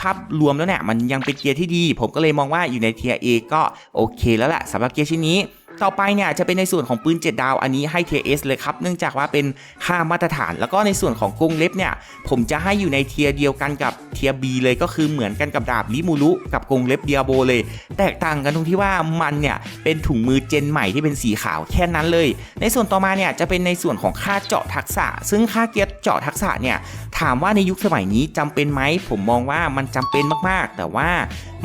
ภาพรวมแล้วเนี่ยมันยังเป็นเกียร์ที่ดี ผมก็เลยมองว่าอยู่ในเทีย A ก็โอเคแล้วแหละสำหรับเกียร์ชิ้นนี้ ต่อไปเนี่ยจะเป็นในส่วนของปืน 7 ดาวอันนี้ให้ t เ S เลยครับ เนื่องจากว่าเป็นค่ามาตรฐาน แล้วก็ในส่วนของกรงเล็บเนี่ยผมจะให้อยู่ในเทียร์เดียวกันกับเทียร์ B เลยก็คือเหมือนกันกับดาบลิมูรุกับกรงเล็บเดียโบเลย แตกต่างกันตรงที่ว่ามันเนี่ยเป็นถุงมือเจนใหม่ที่เป็นสีขาวแค่นั้นเลย ในส่วนต่อมาเนี่ยจะเป็นในส่วนของค่าเจาะทักษะ ซึ่งค่าเกียร์เจาะทักษะเนี่ยถามว่าในยุคสมัยนี้จำเป็นไหมผมมองว่ามันจำเป็นมากๆ แต่ว่า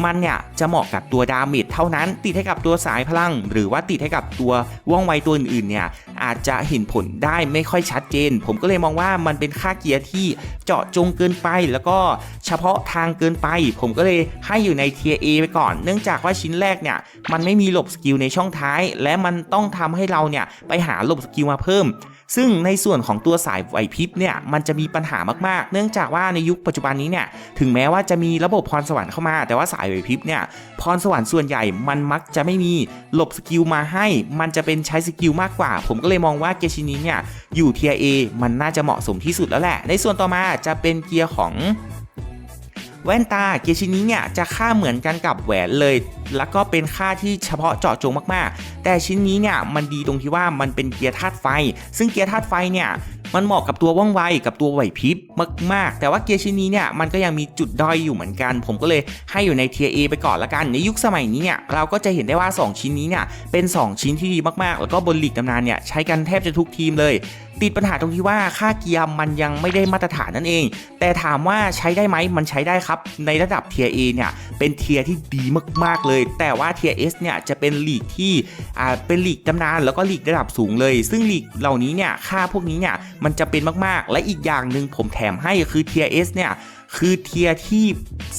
มันเนี่ยจะเหมาะกับตัวดาเมจเท่านั้นติดให้กับตัวสายพลัง หรือว่าติดให้กับตัวว่องไวตัวอื่นๆเนี่ยอาจจะเห็นผลได้ไม่ค่อยชัดเจน ผมก็เลยมองว่ามันเป็นค่าเกียร์ที่เจาะจงเกินไป แล้วก็เฉพาะทางเกินไป ผมก็เลยให้อยู่ในเทียร์ A ไปก่อน เนื่องจากว่าชิ้นแรกเนี่ยมันไม่มีหลบสกิลในช่องท้าย และมันต้องทำให้เราเนี่ยไปหาหลบสกิลมาเพิ่ม ซึ่งในส่วนของตัวสายไหวพริบเนี่ยมันจะมีปัญหามากๆ เนื่องจากว่าในยุคปัจจุบันนี้เนี่ยถึงแม้ว่าจะมีระบบพรสวรรค์เข้ามา แต่ว่าสายไหวพริบเนี่ยพรสวรรค์ส่วนใหญ่มันมักจะไม่มีหลบสกิลมาให้ มันจะเป็นใช้สกิลมากกว่า ผมก็เลยมองว่าเกชินี้เนี่ยอยู่เทียเอมันน่าจะเหมาะสมที่สุดแล้วแหละ ในส่วนต่อมาจะเป็นเกียร์ของ แว่นตาเกียร์ชิ้นนี้เนี่ยจะค่าเหมือนกันกับแหวนเลย แล้วก็เป็นค่าที่เฉพาะเจาะจงมากๆ แต่ชิ้นนี้เนี่ยมันดีตรงที่ว่ามันเป็นเกียร์ธาตุไฟ ซึ่งเกียร์ธาตุไฟเนี่ย มันเหมาะกับตัวว่องไวกับตัวไหวพริบมาก ๆ แต่ว่าเกียร์ชิ้นนี้เนี่ยมันก็ยังมีจุดด้อยอยู่เหมือนกัน ผมก็เลยให้อยู่ในเทีย A ไปก่อนละกัน ในยุคสมัยนี้เนี่ยเราก็จะเห็นได้ว่า 2 ชิ้นนี้เนี่ยเป็น 2 ชิ้นที่ดีมากๆ แล้วก็บนลีกตำนานเนี่ยใช้กันแทบจะทุกทีมเลยติดปัญหาตรงที่ว่าค่าเกียร์มันยังไม่ได้มาตรฐานนั่นเอง แต่ถามว่าใช้ได้ไหมมันใช้ได้ครับ ในระดับเทีย A เนี่ยเป็นเทียที่ดีมากๆเลย แต่ว่าเทีย S เนี่ยจะเป็นหลีกที่อ่าเป็นหลีกตำนานแล้วก็ลีกระดับสูงเลย ซึ่งลีกเหล่านี้เนี่ยค่าพวกนี้เนี่ยมันจะเป็นมากๆ และอีกอย่างหนึ่งผมแถมให้คือเทีย S เนี่ย คือเทียร์ที่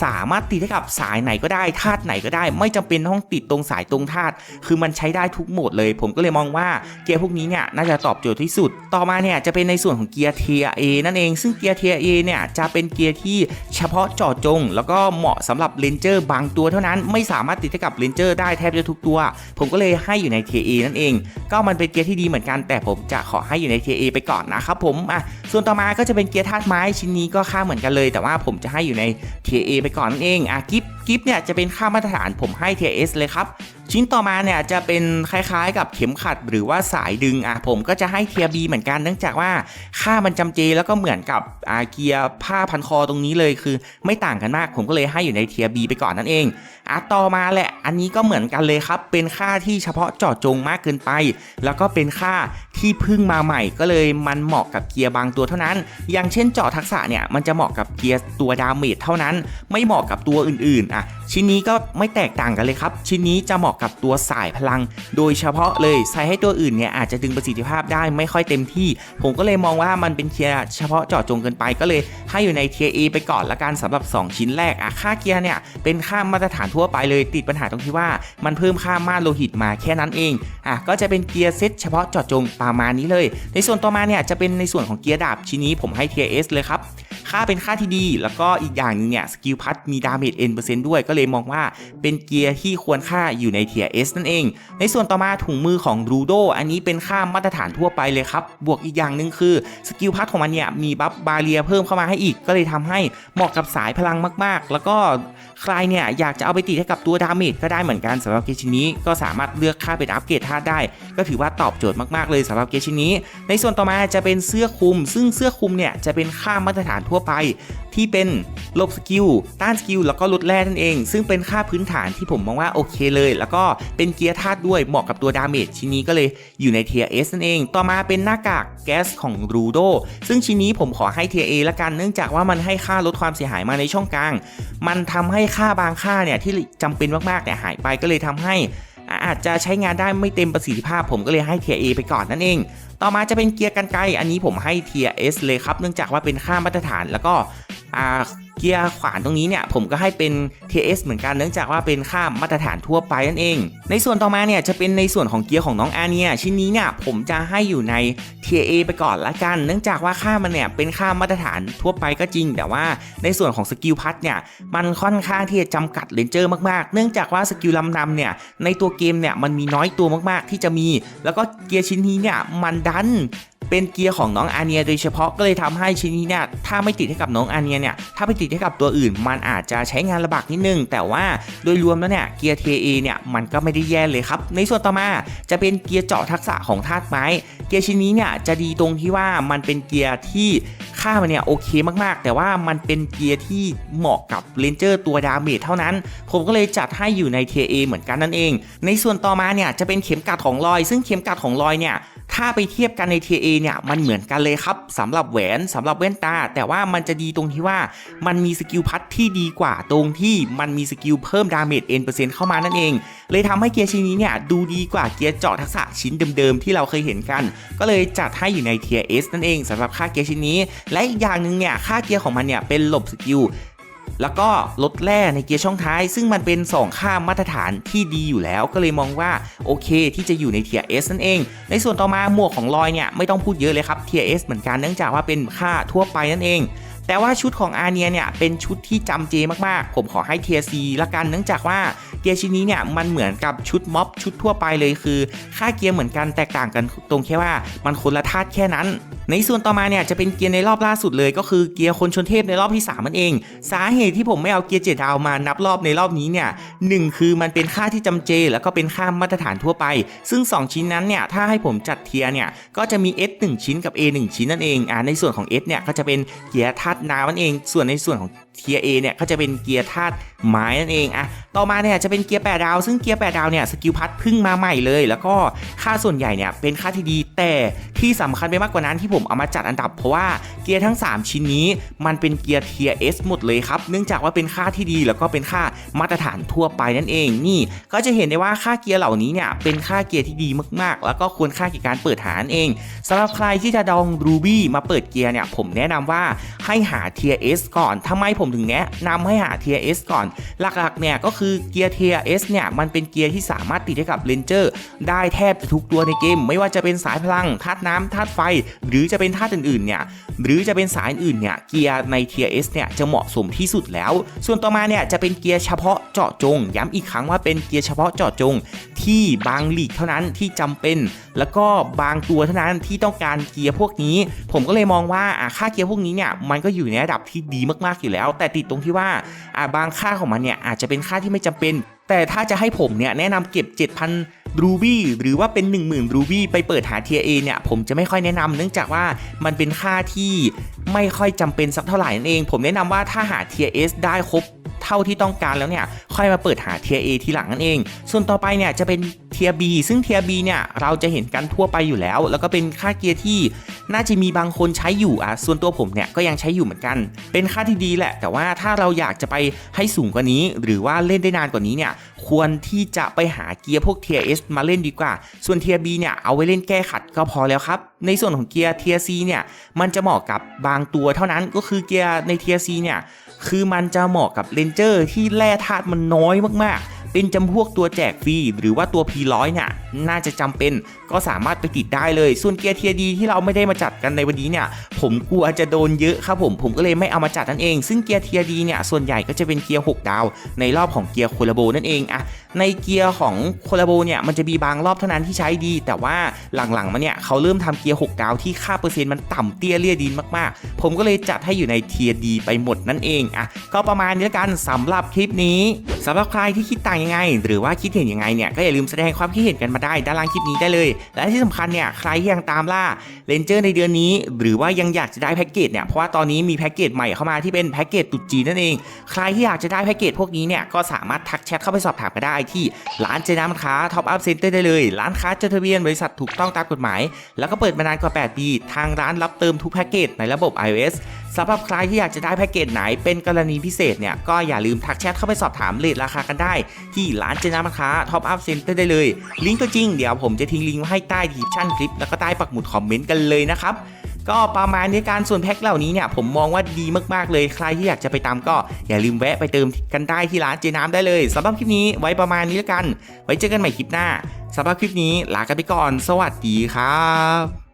สามารถติดให้กับสายไหนก็ได้ธาตุไหนก็ได้ ไม่จำเป็นต้องติดตรงสายตรงธาตุคือมันใช้ได้ทุกโหมดเลย ผมก็เลยมองว่าเกียร์พวกนี้เนี่ยน่าจะตอบโจทย์ที่สุด ต่อมาเนี่ยจะเป็นในส่วนของเกียร์เทียเอนั่นเองซึ่งเกียร์เทียเอเนี่ยจะเป็นเกียร์ที่เฉพาะเจาะจง แล้วก็เหมาะสำหรับเลนเจอร์บางตัวเท่านั้นไม่สามารถติดให้กับเลนเจอร์ได้แทบจะทุกตัว ผมก็เลยให้อยู่ในเทียเอนั่นเอง ก็มันเป็นเกียร์ที่ดีเหมือนกันแต่ผมจะขอให้อยู่ในเทียเอไปก่อนนะครับผมอะส่วนต่อมาก็จะเป็นเกียร์ธาตุไม้ชิ้นนี้ก็ค่าเหมือนกันเลยแต่ว่าผผมจะให้อยู่ใน TIA ไปก่อนนั่นเองอะกิฟกิฟเนี่ยจะเป็นค่ามาตรฐานผมให้ TIS เลยครับ ชิ้นต่อมาเนี่ยจะเป็นคล้ายๆ กับเข็มขัดหรือว่าสายดึงอะผมก็จะให้เทียบีเหมือนกันเนื่องจากว่าค่ามันจำเจแล้วก็เหมือนกับอาเกียร์ผ้าพันคอตรงนี้เลยคือ ไม่ต่างกันมาก ผมก็เลยให้อยู่ในเทียบีไปก่อนนั่นเองอะต่อมาแหละ อันนี้ก็เหมือนกันเลยครับ เป็นค่าที่เฉพาะเจาะจงมากเกินไป แล้วก็เป็นค่าที่เพิ่งมาใหม่ก็เลยมันเหมาะกับเกียร์บางตัวเท่านั้น อย่างเช่นเจาะทักษะเนี่ยมันจะเหมาะกับเกียร์ตัวดาเมจเท่านั้น ไม่เหมาะกับตัวอื่นๆอะ ชิ้นนี้ก็ไม่แตกต่างกันเลยครับ ชิ้นนี้จะเหมาะกับตัวสายพลัง โดยเฉพาะเลยใช้ให้ตัวอื่นเนี่ยอาจจะดึงประสิทธิภาพได้ไม่ค่อยเต็มที่ ผมก็เลยมองว่ามันเป็นเกียร์เฉพาะเจาะจงเกินไปก็เลยให้อยู่ในเทียร์ A ไปก่อนละกันสำหรับ 2 ชิ้นแรกอะค่าเกียร์เนี่ยเป็นค่ามาตรฐานทั่วไปเลยติดปัญหาตรงที่ว่ามันเพิ่มค่ามาตรโลหิตมาแค่นั้นเองอะก็จะเป็นเกียร์เซตเฉพาะเจาะจงประมาณนี้เลย ในส่วนต่อมาเนี่ยจะเป็นในส่วนของเกียร์ดาบชิ้นนี้ผมให้เทียร์ S เลยครับค่าเป็นค่าที่ดี แล้วก็อีกอย่างหนึงเนี่ยสกิลพัทมีดาเมจเอ็นเปอร์เซ็นต์ด้วยก็เลยมองว่าเป็นเกียร์ที่ควรค่าอยู่ในเทียร์ S นั่นเอง ในส่วนต่อมาถุงมือของรูโดอันนี้เป็นค่ามาตรฐานทั่วไปเลยครับ บวกอีกอย่างหนึ่งคือสกิลพัทของมันเนี่ยมีบัฟบาเรียเพิ่มเข้ามาให้อีก ก็เลยทำให้เหมาะกับสายพลังมาก ๆ แล้วก็ใครเนี่ยอยากจะเอาไปติดให้กับตัวดาเมจก็ได้เหมือนกันสำหรับเกยร์ชิ้นนี้ก็สามารถเลือกค่าเป็นอัปเกรดธาตุได้ ก็ถือว่าตอบโจทย์มากๆเลยสำหรับเกยร์ชิ้นนี้ ในส่วนต่อมาจะเป็นเสื้อคลุม ซึ่งเสื้อคลุมเนี่ยจะเป็นค่ามาตรฐานทั่วไปที่เป็นลบสกิลต้านสกิลแล้วก็ลดแร่นั่นเอง ซึ่งเป็นค่าพื้นฐานที่ผมมองว่าโอเคเลย แล้วก็เป็นเกียร์ธาตุด้วยเหมาะกับตัวดาเมจชิ้นนี้ก็เลยอยู่ในเทียร์นั่นเอง ต่อมาเป็นหน้ากากแก๊สของรูโดซึ่งชิ้นนี้ผมขอให้เทียร์ A ละกันเนื่องจากว่ามันให้ค่าลดความเสียหายมาในช่องกลาง มันทำให้ค่าบางค่าเนี่ยที่จำเป็นมากๆเนี่ยหายไปก็เลยทำให้อาจจะใช้งานได้ไม่เต็มประสิทธิภาพ ผมก็เลยให้เทียร์ A ไปก่อนนั่นเอง ต่อมาจะเป็นเกียร์กันไกลอันนี้ผมให้เทียร์ S เลยครับ เนื่องจากว่าเป็นค่ามาตรฐานแล้วก็ เกียร์ขวานตรงนี้เนี่ยผมก็ให้เป็น TS เหมือนกันเนื่องจากว่าเป็นค่ามาตรฐานทั่วไปนั่นเอง ในส่วนต่อมาเนี่ยจะเป็นในส่วนของเกียร์ของน้องอาเนียชิ้นนี้เนี่ยผมจะให้อยู่ใน TA ไปก่อนละกัน เนื่องจากว่าค่ามันเนี่ยเป็นค่ามาตรฐานทั่วไปก็จริง แต่ว่าในส่วนของสกิลพัทเนี่ยมันค่อนข้างที่จะจำกัดเลนเจอร์มากๆ เนื่องจากว่าสกิลลำนำเนี่ยในตัวเกมเนี่ยมันมีน้อยตัวมากๆ ที่จะมี แล้วก็เกียร์ชิ้นนี้เนี่ยมันดัน เป็นเกียร์ของน้องอาเนียโดยเฉพาะก็เลยทำให้ชิ้นนี้เนี่ยถ้าไม่ติดให้กับน้องอาเนียเนี่ยถ้าไปติดให้กับตัวอื่น มันอาจจะใช้งานลำบากนิดนึง แต่ว่าโดยรวมแล้วเนี่ยเกียร์ TA เนี่ยมันก็ไม่ได้แย่เลยครับ ในส่วนต่อมาจะเป็นเกียร์เจาะทักษะของธาตุไม้ เกียร์ชิ้นนี้เนี่ยจะดีตรงที่ว่ามันเป็นเกียร์ที่ค่ามันเนี่ยโอเคมากๆ แต่ว่ามันเป็นเกียร์ที่เหมาะกับเลนเจอร์ตัวดาเมจเท่านั้น ผมก็เลยจัดให้อยู่ใน TA เหมือนกันนั่นเอง ในส่วนต่อมาเนี่ยจะเป็นเข็มกัดของลอย ซึ่งเข็มกัดของลอยเนี่ย ถ้าไปเทียบกันใน TA เนี่ยมันเหมือนกันเลยครับสำหรับแหวนสำหรับแว่นตา แต่ว่ามันจะดีตรงที่ว่ามันมีสกิลพัดที่ดีกว่าตรงที่มันมีสกิลเพิ่มดาเมจเอ็นเปอร์เซ็นต์เข้ามานั่นเอง เลยทำให้เกียร์ชิ้นนี้เนี่ยดูดีกว่าเกียร์เจาะทักษะชิ้นเดิมๆที่เราเคยเห็นกัน ก็เลยจัดให้อยู่ใน Tier S นั่นเองสำหรับค่าเกียร์ชิ้นนี้ และอีกอย่างหนึ่งเนี่ยค่าเกียร์ของมันเนี่ยเป็นหลบสกิล แล้วก็ลดแร่ในเกียร์ช่องท้าย ซึ่งมันเป็น 2 ค่ามาตรฐานที่ดีอยู่แล้ว ก็เลยมองว่าโอเคที่จะอยู่ใน Tier S นั่นเอง ในส่วนต่อมาหมวกของลอยเนี่ยไม่ต้องพูดเยอะเลยครับ Tier S เหมือนกันเนื่องจากว่าเป็นค่าทั่วไปนั่นเอง แต่ว่าชุดของอาเนียเนี่ยเป็นชุดที่จำเจมากๆ ผมขอให้ Tier C ละกันเนื่องจากว่าเกียร์ชิ้นนี้เนี่ยมันเหมือนกับชุดม็อบชุดทั่วไปเลยคือ ค่าเกียร์เหมือนกันแตกต่างกันตรงแค่ว่ามันคนละธาตุแค่นั้น ในส่วนต่อมาเนี่ยจะเป็นเกียร์ในรอบล่าสุดเลย ก็คือเกียร์คนชนเทพในรอบที่ 3 มันเอง สาเหตุที่ผมไม่เอาเกียร์เจ็ดดาวมานับรอบในรอบนี้เนี่ยหนึ่งคือมันเป็นค่าที่จำเจ แล้วก็เป็นค่ามาตรฐานทั่วไป ซึ่ง 2 ชิ้นนั้นเนี่ยถ้าให้ผมจัดเทียร์เนี่ยก็จะมี S 1 ชิ้นกับ A 1 ชิ้นนั่นเองอ่าในส่วนของ S เนี่ยก็จะเป็นเกียร์ธาตุน้ำมันเองส่วนในส่วนของ เทียร์ A เนี่ยก็จะเป็นเกียร์ธาตุไม้นั่นเองอะต่อมาเนี่ยจะเป็นเกียร์8ดาว ซึ่งเกียร์8ดาวเนี่ยสกิลพัดเพึ่งมาใหม่เลย แล้วก็ค่าส่วนใหญ่เนี่ยเป็นค่าที่ดี แต่ที่สำคัญไปมากกว่านั้นที่ผมเอามาจัดอันดับ เพราะว่าเกียร์ทั้ง 3 ชิ้นนี้มันเป็นเกียร์เทียร์ S หมดเลยครับเนื่องจากว่าเป็นค่าที่ดีแล้วก็เป็นค่ามาตรฐานทั่วไปนั่นเอง นี่ก็จะเห็นได้ว่าค่าเกียร์เหล่านี้เนี่ยเป็นค่าเกียร์ที่ดีมากๆ แล้วก็ควรค่าแก่การเปิดหานเองสำหรับใครที่จะดอง Ruby มาเปิดเกียร์เนี่ยผมแนะนำว่าให้หา Tier S ก่อนทำไมผมถึงแนะนำให้หา TRS ก่อน หลักๆเนี่ยก็คือเกียร์ TRS เนี่ยมันเป็นเกียร์ที่สามารถติดให้กับเลนเจอร์ได้แทบทุกตัวในเกม ไม่ว่าจะเป็นสายพลังธาตุน้ำธาตุไฟ หรือจะเป็นธาตุอื่นๆเนี่ยหรือจะเป็นสายอื่นเนี่ยเกียร์ใน TRS เนี่ยจะเหมาะสมที่สุดแล้ว ส่วนต่อมาเนี่ยจะเป็นเกียร์เฉพาะเจาะจง ย้ำอีกครั้งว่าเป็นเกียร์เฉพาะเจาะจง ที่บางลีกเท่านั้นที่จำเป็น แล้วก็บางตัวเท่านั้นที่ต้องการเกียร์พวกนี้ ผมก็เลยมองว่าค่าเกียร์พวกนี้เนี่ยมันก็อยู่ในระดับที่ดีมากๆอยู่แล้ว แต่ติดตรงที่ว่าบางค่าของมันเนี่ยอาจจะเป็นค่าที่ไม่จำเป็น แต่ถ้าจะให้ผมเนี่ยแนะนำเก็บ 7,000รูบี้หรือว่าเป็น 10,000รูบี้ไปเปิดหา Tier A เนี่ยผมจะไม่ค่อยแนะนำเนื่องจากว่ามันเป็นค่าที่ไม่ค่อยจำเป็นสักเท่าไหร่นั่นเอง ผมแนะนำว่าถ้าหา Tier S ได้ครบเท่าที่ต้องการแล้วเนี่ย ค่อยมาเปิดหา Tier A ทีหลังนั่นเอง ส่วนต่อไปเนี่ยจะเป็น Tier B ซึ่ง Tier B เนี่ยเราจะเห็นกันทั่วไปอยู่แล้ว แล้วก็เป็นค่าเกียร์ที่น่าจะมีบางคนใช้อยู่อะ ส่วนตัวผมเนี่ยก็ยังใช้อยู่เหมือนกัน เป็นค่าที่ดีแหละ แต่ว่าถ้าเราอยากจะไปให้สูงกว่านี้ หรือว่าเล่นได้นานกว่านี้เนี่ยควรที่จะไปหาเกียร์พวก Tier S มาเล่นดีกว่า ส่วน Tier B เนี่ยเอาไว้เล่นแก้ขัดก็พอแล้วครับ ในส่วนของเกียร์ Tier C เนี่ยมันจะเหมาะกับบางตัวเท่านั้นก็คือเกียร์ใน Tier C เนี่ยคือมันจะเหมาะกับเลนเจอร์ที่แร่ธาตุมันน้อยมากๆ เป็นจำพวกตัวแจกฟรีหรือว่าตัว P100 เนี่ยน่าจะจำเป็น ก็สามารถไปติดได้เลย ส่วนเกียร์เทียดีที่เราไม่ได้มาจัดกันในวันนี้เนี่ย ผมกลัวจะโดนเยอะครับผม ผมก็เลยไม่เอามาจัดนั่นเอง ซึ่งเกียร์เทียดีเนี่ยส่วนใหญ่ก็จะเป็นเกียร์ 6 ดาว ในรอบของเกียร์โคลาโบนั่นเองอะในเกียร์ของโคลาโบเนี่ยมันจะมีบางรอบเท่านั้นที่ใช้ดี แต่ว่าหลังๆมาเนี่ยเขาเริ่มทำเกียร์ 6 ดาวที่ค่าเปอร์เซ็นต์มันต่ำเตี้ยเลี่ยดินมากๆ ผมก็เลยจัดให้อยู่ในเทียดีไปหมดนั่นเองอะก็ประมาณนี้ละกันสำหรับคลิปนี้สำหรับใครที่คิดต่างยังไง หรือว่าคิดเห็นยังไงเนี่ยก็อย่าลืมแสดงความคิดเห็นกันมาได้ด้านล่างคลิปนี้ได้เลยและที่สำคัญเนี่ยใครยังตามล่าเลนเจอร์ในเดือนนี้ หรือว่ายังอยากจะได้แพ็กเกจเนี่ยเพราะว่าตอนนี้มีแพ็กเกจใหม่เข้ามาที่เป็นแพ็กเกจตุดจีนนั่นเอง ใครที่อยากจะได้แพ็กเกจพวกนี้เนี่ยก็สามารถทักแชทเข้าไปสอบถามกันได้ที่ร้านเจน้ำค้าท็อปอัพเซ็นเตอร์ได้เลย ร้านค้าจดทะเบียนบริษัทถูกต้องตามกฎหมาย แล้วก็เปิดมานานกว่า 8 ปี ทางร้านรับเติมทุกแพ็กเกจในระบบ iOS สำหรับใครที่อยากจะได้แพ็กเกจไหนเป็นกรณีพิเศษเนี่ยก็อย่าลืมทักแชทเข้าไปสอบถามเลทราคากันได้ ที่ร้านเจนามาค้าท็อปอัพเซ็นเตอร์ได้เลย ลิงก์ก็จริงเดี๋ยวผมจะทิ้งลิงก์ไว้ให้ใต้ดีคชั่นคลิปแล้วก็ใต้ปักหมุดคอมเมนต์กันเลยนะครับก็ประมาณในการส่วนแพ็กเหล่านี้เนี่ยผมมองว่าดีมากๆเลยใครที่อยากจะไปตามก็อย่าลืมแวะไปเติมกันได้ที่ร้านเจน้ำได้เลยสำหรับคลิปนี้ไว้ประมาณนี้แล้วกัน ไว้เจอกันใหม่คลิปหน้าสำหรับคลิปนี้ลากันไปก่อน สวัสดีครับ